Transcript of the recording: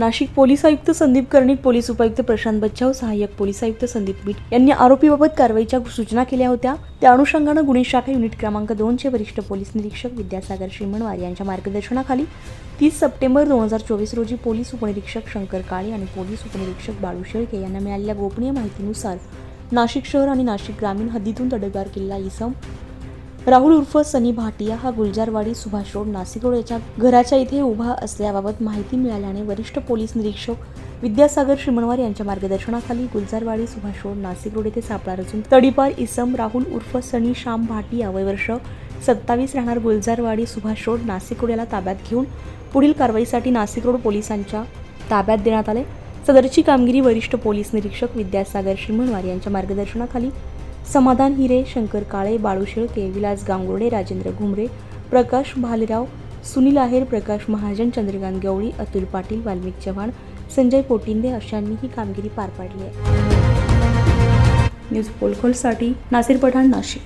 Nashik police आयुक्त Sandeep Karnik police उपायुक्त प्रशांत बच्चाव सहाय्यक पोलीस आयुक्त संदीप बीट यांनी आरोपीबाबत कारवाईच्या सूचना केल्या होत्या. त्या अनुषंगानं गुन्हे शाखा युनिट क्रमांक दोनचे वरिष्ठ पोलीस निरीक्षक विद्यासागर श्रीमणवार यांच्या मार्गदर्शनाखाली तीस सप्टेंबर दोन हजार चोवीस रोजी पोलीस उपनिरीक्षक शंकर काळे आणि पोलीस उपनिरीक्षक बाळू शेळके यांना मिळालेल्या गोपनीय माहितीनुसार नाशिक शहर आणि नाशिक ग्रामीण हद्दीतून तडगार किल्ला इसम राहुल उर्फ सनी भाटिया हा गुलजारवाडी सुभाष रोड नाशिक रोड याच्या घराच्या इथे उभा असल्याबाबत माहिती मिळाल्याने वरिष्ठ पोलीस निरीक्षक विद्यासागर श्रीमणवार यांच्या मार्गदर्शनाखाली गुलजारवाडी सुभाष रोड नाशिक रोड येथे सापळा रचून तडीपार इसम राहुल उर्फ सनी श्याम भाटिया वय वर्ष सत्तावीस राहणार गुलजारवाडी सुभाष रोड नाशिक रोड याला ताब्यात घेऊन पुढील कारवाईसाठी नाशिक रोड पोलिसांच्या ताब्यात देण्यात आले. सदरची कामगिरी वरिष्ठ पोलीस निरीक्षक विद्यासागर श्रीमणवार यांच्या मार्गदर्शनाखाली समाधान हिरे शंकर काळे बाळू शेळके विलास गांगुर्डे राजेंद्र घुमरे प्रकाश भालेराव सुनील आहेर प्रकाश महाजन चंद्रकांत गवळी अतुल पाटील वाल्मिक चव्हाण संजय पोटिंदे अशांनी ही कामगिरी पार पाडली आहे. न्यूज पोलखोलसाठी नासिर पठाण नाशिक.